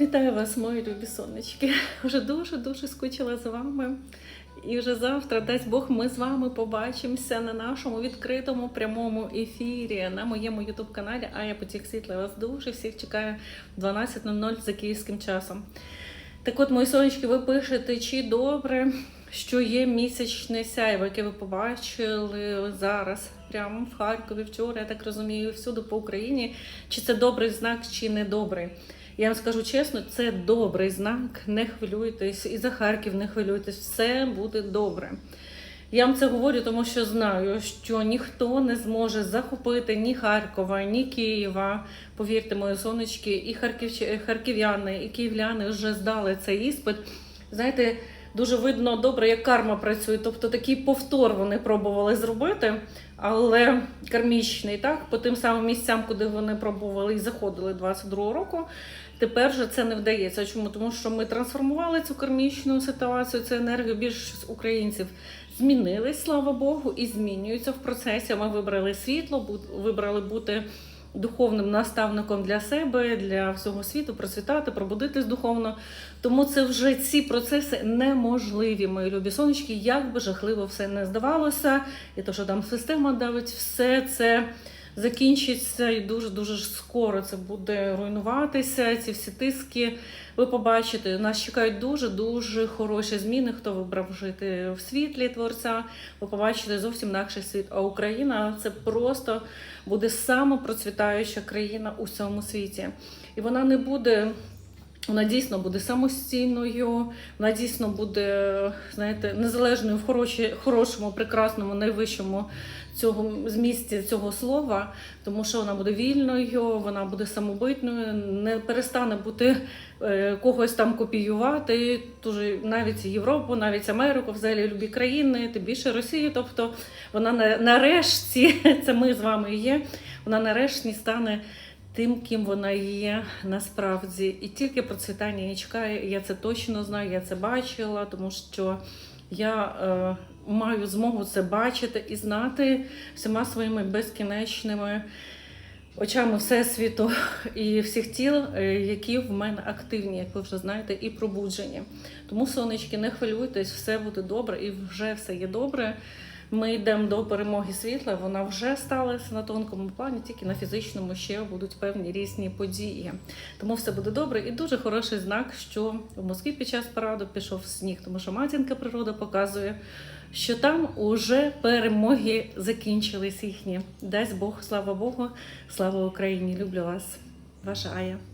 Вітаю вас, мої любі сонечки. Вже дуже-дуже скучила за вами. І вже завтра, дасть Бог, ми з вами побачимося на нашому відкритому прямому ефірі на моєму ютуб-каналі Ая Потік Світла. Вас дуже всіх чекаю 12.00 за київським часом. Так от, мої сонечки, ви пишете, чи добре, що є місячне сяйво, яке ви побачили зараз, прямо в Харкові вчора, я так розумію, всюди по Україні. Чи це добрий знак, чи не добрий? Я вам скажу чесно, це добрий знак. Не хвилюйтесь, і за Харків не хвилюйтесь, все буде добре. Я вам це говорю, тому що знаю, що ніхто не зможе захопити ні Харкова, ні Києва. Повірте, мої сонечки, і харківчі, харків'яни, і київляни вже здали цей іспит. Знаєте, дуже видно добре, як карма працює. Тобто такий повтор вони пробували зробити, але кармічний, так, по тим самим місцям, куди вони пробували і заходили 22-го року. Тепер же це не вдається. Чому? Тому що ми трансформували цю кармічну ситуацію, цю енергію. Більшість українців змінились, слава Богу, і змінюються в процесі. Ми вибрали світло, вибрали бути духовним наставником для себе, для всього світу, процвітати, пробудитись духовно. Тому це вже ці процеси неможливі, мої любі сонечки, як би жахливо все не здавалося, і то, що там система давить, все це закінчиться і дуже дуже скоро це буде руйнуватися. Ці всі тиски. Ви побачите, нас чекають дуже дуже хороші зміни. Хто вибрав жити в світлі творця, ви побачите зовсім інакший світ. А Україна це просто буде самопроцвітаюча країна у всьому світі, і вона не буде. Вона дійсно буде самостійною, вона дійсно буде, знаєте, незалежною в хороші, хорошому, прекрасному, найвищому цього змісті цього слова, тому що вона буде вільною, вона буде самобитною, не перестане бути е, когось там копіювати. Дуже навіть Європу, навіть Америку, взагалі любі країни, тим більше Росію. Тобто вона на- нарешті, це ми з вами є. Вона нарешті стане тим, ким вона є насправді. І тільки процвітання її чекає. Я це точно знаю, я це бачила, тому що я е, маю змогу це бачити і знати всіма своїми безкінечними очами Всесвіту і всіх тіл, е, які в мене активні, як ви вже знаєте, і пробуджені. Тому, сонечки, не хвилюйтесь, все буде добре і вже все є добре. Ми йдемо до перемоги світла, вона вже сталася на тонкому плані, тільки на фізичному ще будуть певні різні події. Тому все буде добре і дуже хороший знак, що в Москві під час параду пішов сніг, тому що матінка природа показує, що там уже перемоги закінчились їхні. Дасть Бог, слава Богу, слава Україні! Люблю вас, ваша Ая.